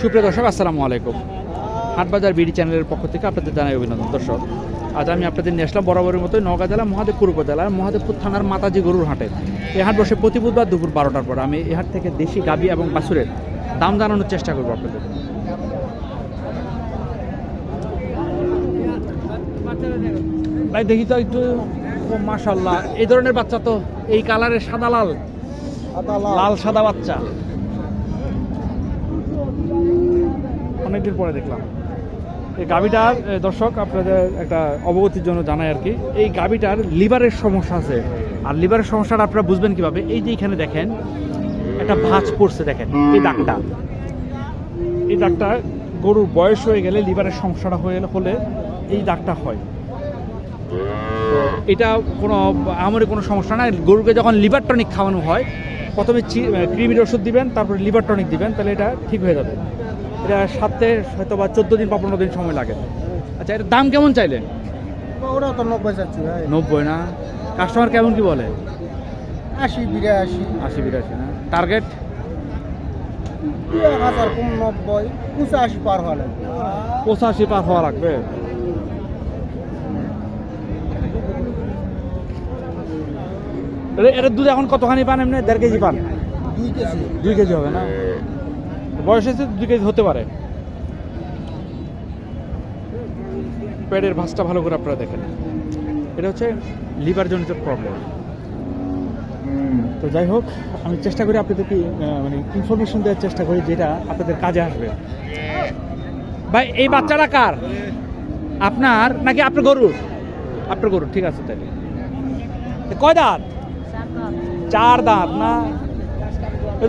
সুপ্রিয় দর্শক, আসসালামু আলাইকুম। হাটবাজার বিডি চ্যানেলের পক্ষ থেকে আপনাদের জানাই অভিনন্দন। দর্শক, আজ আমি আপনাদের নিয়ে আসলাম বরাবরের মতোই নওগাঁ জেলা মহাদেবপুর উপজেলার মহাদেবপুর থানার মাতাজি গরুর হাটে। এই হাট বসে প্রতি বুধবার দুপুর বারোটার পর। আমি এই হাট থেকে দেশি গাবি এবং বাছুরের দাম জানানোর চেষ্টা করব আপনাদের। ভাই, দেখি তো একটু মাশাল্লাহ এই ধরনের বাচ্চা তো এই কালারের সাদা লাল। লাল। সাদা বাচ্চা। অনেকদিন পরে দেখলাম। এই গাভিটার দর্শক আপনাদের একটা অবগতির জন্য জানাই আর কি। এই গাভিটার লিভারের সমস্যা আছে। আর লিভারের সমস্যাটা আপনারা বুঝবেন কীভাবে? এই যে এখানে দেখেন একটা ভাঁজ পড়ছে দেখেন এই দাগটা। এই দাগটা গরুর বয়স হয়ে গেলে লিভারের সমস্যাটা হয়ে হলে এই দাগটা হয়। এটা কোনো আমারই কোনো সমস্যা নাই। গরুকে যখন লিভার টনিক খাওয়ানো হয় প্রথমে ক্রিমির ওষুধ দিবেন তারপরে লিভার টনিক দিবেন তাহলে এটা ঠিক হয়ে যাবে। এটা সাথে হয়তো বা চোদ্দ দিন বা পনেরো দিন সময় লাগে। আচ্ছা এটার দাম কেমন চাইলেন? ওরা তো নব্বই চাচ্ছি ভাই। নব্বই না? কাস্টমার কেমন কি বলে? আশি বিরাশি। আশি বিরাশি না? টার্গেট হাজার নব্বই পঁচাশি পার হলে পঁচাশি পার হওয়া লাগবে। এটা- দুধ এখন কতখানি পান? এমনি দেড় কেজি পান। দুই কেজি হবে না? বয়স হয়েছে, দুই কেজি হতে পারে। পেটের ভাঁজটা ভালো করে আপনারা দেখেন। এটা হচ্ছে লিভার জনিত প্রবলেম তো যাই হোক, আমি চেষ্টা করি আপনাদেরকে মানে ইনফরমেশন দেওয়ার চেষ্টা করি যেটা আপনাদের কাজে আসবে। ভাই, এই বাচ্চাটা কার? আপনার? নাকি আপনার গরুর? আপনার গরুর, ঠিক আছে তাহলে। কয় দাঁত চার দাঁত না?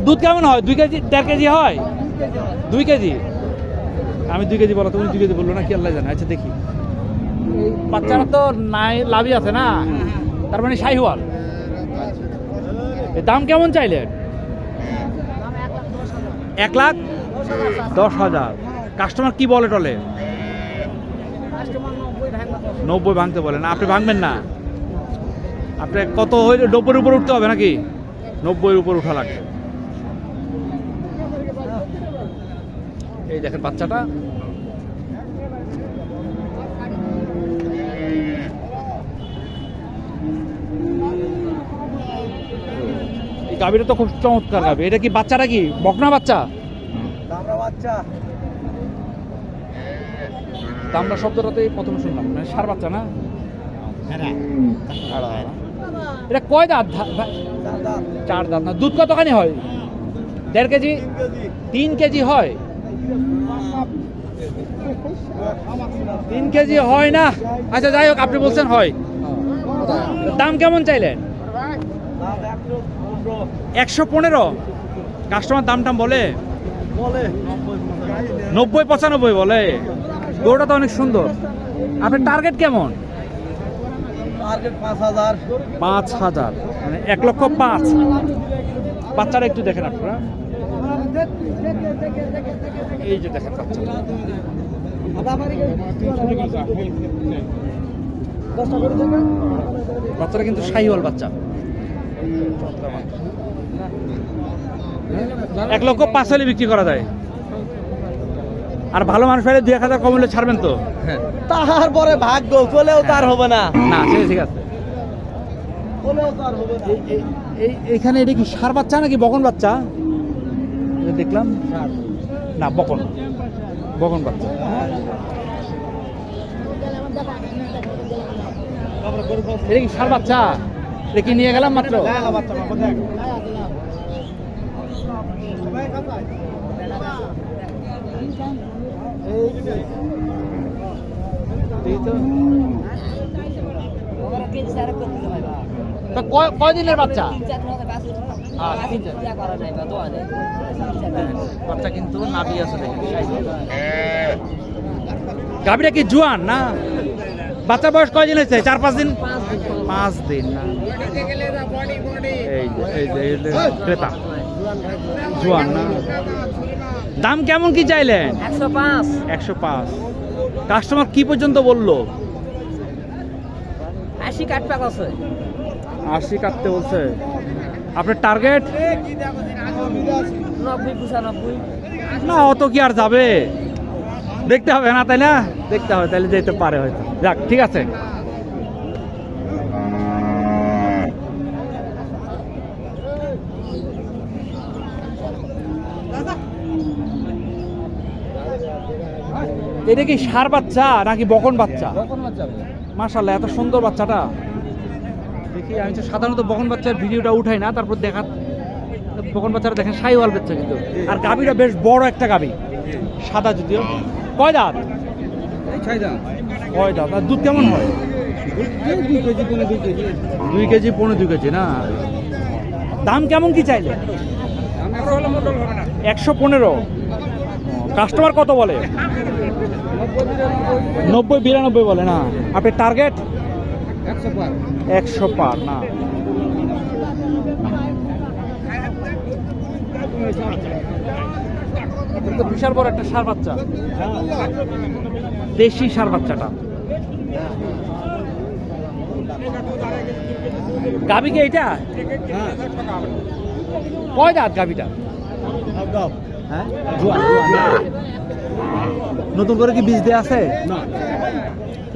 দুধ কেমন হয়? দুই কেজি দেড় কেজি হয়? দুই কেজি? আমি দুই কেজি বলো তুমি দুই কেজি বলল না কি আল্লাহ জানে? আচ্ছা দেখি। বাচ্চারা তো নাই লাভই আছে না? তার মানে শাহিওয়াল। দাম কেমন চাইলেন? এক লাখ? দশ হাজার। কাস্টমার কি বলে টলে? নব্বই ভাঙতে বলে না আপনি ভাঙবেন না? আপনি কত হইলে নব্বইয়ের উপর উঠতে হবে নাকি? নব্বইয়ের উপর উঠা লাগবে। এই দেখেন বাচ্চাটা। এই গাভীটা তো খুব চমৎকার গাভী। এটা কি বাচ্চাটা কি বকনা বাচ্চা? দামরা বাচ্চা। দামটা শব্দটাতেই প্রথম শুনলাম। মানে সার বাচ্চা না? এটা কয় দাঁত? চার দাঁত না। দুধ কতখানি হয়? দেড় কেজি? তিন কেজি হয়? তিন কেজি হয় না? আচ্ছা যাই হোক, আপনি বলছেন হয়। দাম কেমন চাইলেন? একশো পনেরো? কাস্টমার দাম টাম বলে? নব্বই পঁচানব্বই বলে? গরুটা তো অনেক সুন্দর। আপনার টার্গেট কেমন? পাঁচ হাজার। মানে এক লক্ষ পাঁচ। বাচ্চারা একটু দেখেন আপনারা। এই যে দেখেন বাচ্চা বাচ্চারা কিন্তু শাহিওয়াল বাচ্চা। এক লক্ষ পাঁচ হলে বিক্রি করা যায়। আর ভালো মানুষ পাইলে দুই এক হাজার কম হলে ছাড়বেন তো? তারপরে ভাগ্য চলেও তার হবে না। না সে ঠিক আছে। চলেও তার হবে না। এই- এই- এই এইখানে এটা কি সার বাচ্চা নাকি বকন বাচ্চা? দেখলাম। না বকন। বকন বাচ্চা। এটা কি সার বাচ্চা? এটা কি নিয়ে গেলাম মাত্র? দেখি তা কয় কয় দিনের বাচ্চা? হ্যাঁ। বাচ্চা কিন্তু নাবি আছে গাভীটা কি জুয়ান না? বাচ্চা বয়স কয়দিন হয়েছে? চার পাঁচ দিন? পাঁচ দিন না। এই যে ক্রেতা। জুয়ান না? দাম কেমন কি চাইলেন? একশো পাঁচ। কাস্টমার কি পর্যন্ত বলল? আশি আছে আশি কাটতে বলছে। আপনার টার্গেট নব্বই পঁচানব্বই। না অত কি আর যাবে? দেখতে হবে না তাই না দেখতে হবে তাহলে যেতে পারে হয়তো। যাক ঠিক আছে। এটা কি সার বাচ্চা নাকি বকন বাচ্চা? যাবে এত সুন্দর বাচ্চাটা। দেখি আমি তো সাধারণত বকন বাচ্চার ভিডিওটা উঠাই না তারপর দেখা বকন বাচ্চাটা দেখেন সাইওয়াল বাচ্চা কিন্তু। আর গাবিটা বেশ বড় একটা গাবি সাদা যদিও। কয় দাঁত? ছয় কয় দাঁত? আর দুধ কেমন হয়? দুই কেজি দুই কেজি। দুই কেজি পনেরো দুই কেজি না? দাম কেমন কি চাইলে? একশো পনেরো। কাস্টমার কত বলে? নব্বই বিরানব্বই বলে না। আপনি টার্গেট একশো পার না। এটা বিশাল বড় একটা সার বাচ্চা। দেশি সার বাচ্চাটা। গাবি কি হ্যাঁ কয় দাঁত গাবিটা হ্যাঁ। নতুন করে কি বীজ দেয়া আছে? না।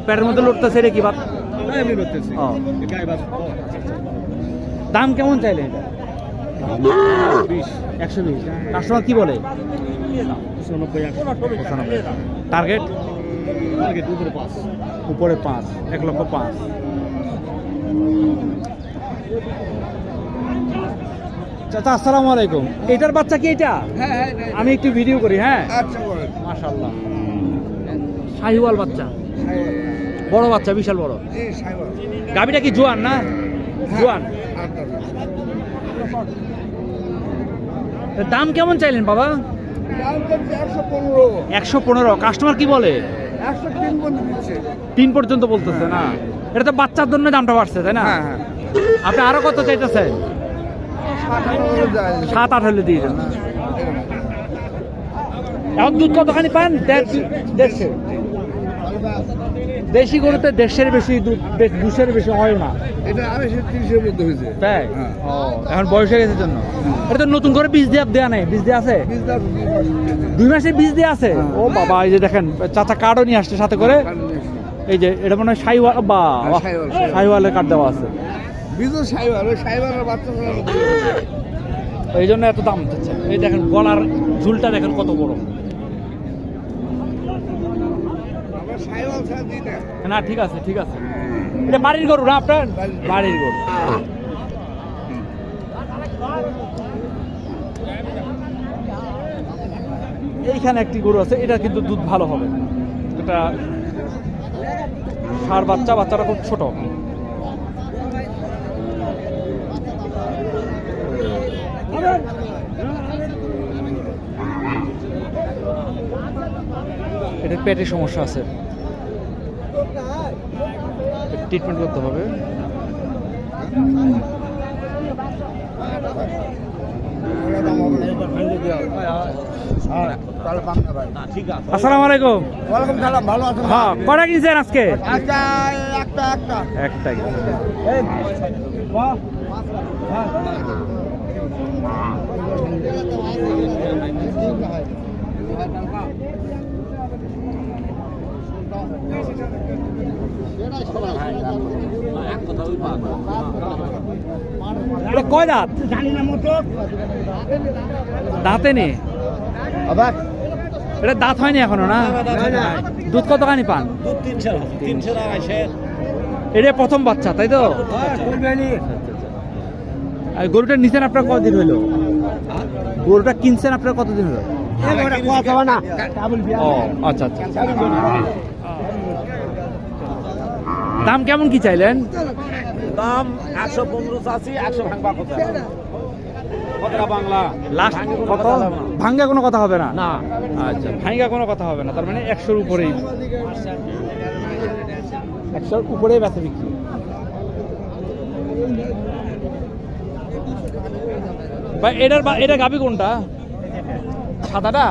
প্যাটের মধ্যে লড়তেছে রে কি বাত বাস দাম কেমন চাইলে? একশো বিশ। কাস্টমার কি বলে? টার্গেট উপরে পাঁচ। এক লক্ষ পাঁচ। চাচা আসসালামু আলাইকুম। এটার বাচ্চা কি এটা? হ্যাঁ হ্যাঁ আমি একটু ভিডিও করি হ্যাঁ? শাহিওয়াল বাচ্চা। বড় বাচ্চা বিশাল বড়। গাবিটা কি জোয়ান না? জোয়ান। দাম কেমন চাইলেন বাবা? একশো পনেরো। কাস্টমার কি বলে? তিন পর্যন্ত বলতেছে না? এটা তো বাচ্চার জন্য দামটা বাড়ছে তাই না? হ্যাঁ হ্যাঁ। আপনি আরও কত চাইতেছেন? সাত আট হলে দিয়ে দেন। এখন দুধ কতখানি পান? দেড়- দেড়শো। দেশি গরুতে দেড়শের বেশি দুধ দুশের বেশি হয় না। এটা আমি তিরিশের মধ্যে হয়েছে। তাই? হ্যাঁ। এখন বয়স হয়ে গেছে জন্য? এটা তো নতুন করে বীজ দেওয়া দেওয়া নেই। বীজ দেওয়া আছে? দুই মাসের বীজ দেওয়া আছে। হ্যাঁ। ও বাবা এই যে দেখেন চাচা কার্ডও নিয়ে আসছে সাথে করে। এই যে এটা মনে হয় সাইওয়াল বা হ্যাঁ, সাইওয়াল, সাইওয়াল। সাইওয়ালের কার্ড দেওয়া আছে। বাচ্চা এই জন্য এত দাম চাচ্ছে। এই দেখেন গলার ঝুলটা দেখেন কত বড় আমরা সাইবার ছাড়া দিই না, ঠিক আছে ঠিক আছে। এটা বাড়ির গরু না আপনার? বাড়ির গরু। এইখানে একটি গরু আছে, এটা কিন্তু দুধ ভালো হবে। এটা ষাঁড় বাচ্চা, বাচ্চাটা খুব ছোট। এটার পেটের সমস্যা আছে। ট্রিটমেন্ট করতে হবে। আসসালামু আলাইকুম। ওয়ালাইকুম সালাম ভালো হ্যাঁ কটা কিনছেন আজকে? একটা একটা একটা একটাই এটা কয় দাঁত? জানি না মতো। দাঁতে আবার? এটা দাঁত হয়নি এখনও না? দুধ কতখানি পান? দুধ তিনশো তিনশো এটা প্রথম বাচ্চা তাই তো? আর গরুটা নিছেন আপনার কতদিন হলো? গরুটা কিনছেন আপনার কতদিন হলো? ও আচ্ছা আচ্ছা দাম কেমন কি চাইলেন? দাম একশো পনেরো চাষি একশো ভাঙবা কথা। বাংলা। লাস্ট কত? ভাঙ্গা কোনো কথা হবে না? না। আচ্ছা ভাঙ্গা কোনো কথা হবে না তার মানে একশোর উপরেই। একশোর উপরেই বেচা বিক্রি। বা এটার এটা গাবি কোনটা? সাদাটা?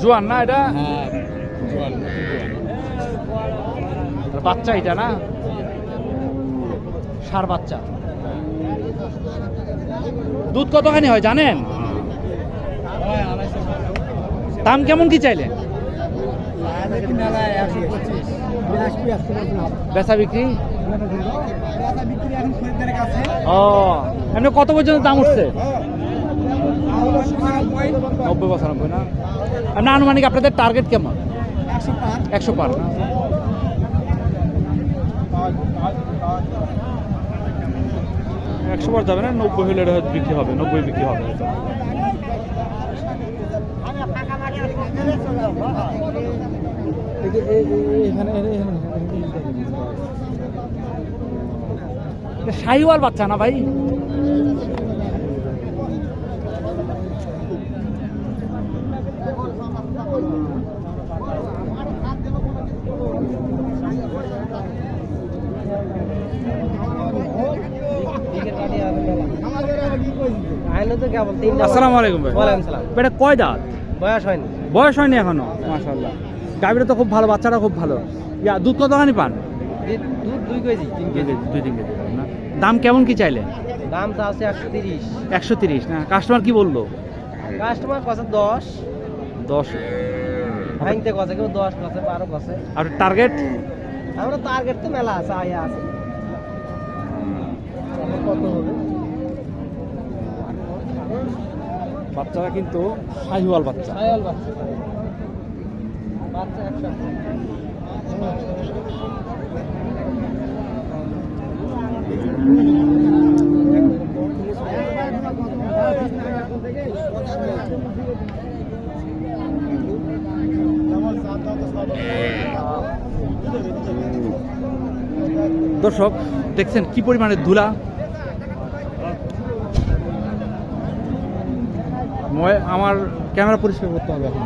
জোয়ান না এটা? আর বাচ্চা এটা না? সার বাচ্চা। দুধ কতখানি হয় জানেন? দাম কেমন কি চাইলেন? বেচা বিক্রি? ও, এমনি কত পর্যন্ত দাম উঠছে? নব্বই, পঁচানব্বই না? আনুমানিক আপনাদের টার্গেট কেমন? একশো পার একশো পার যাবে না নব্বই হলে এটা বিক্রি হবে নব্বই বিক্রি হবে শাহিওয়াল বাচ্চা না ভাই আইলো তো কেবল তিনটা আসসালামু আলাইকুম ভাই। ওয়ালাইকুম সালাম। এটা কয় দাঁত? বয়স হয়নি। বয়স হয়নি এখনও? মাশাল্লাহ গাভীটা তো খুব ভালো বাচ্চাটা খুব ভালো। ইয়া দুধ কতখানি পান? দুধ দুই কেজি তিন কেজি। দুই তিন কেজি না? দাম কেমন কি চাইলে? দাম তো আছে একশো তিরিশ। একশো তিরিশ না? কাস্টমার কি বলল? কাস্টমার কছে দশ। দশ। ভাঙতে কছে কেউ দশ কছে বারো কছে। আর টার্গেট? আমরা টার্গেট তো মেলা আছে আয়া আছে। কত হবে? বাচ্চারা কিন্তু শাহিওয়াল বাচ্চা। দর্শক দেখছেন কি পরিমাণে ধুলা? আমার ক্যামেরা পরিষ্কার করতে হবে এখন।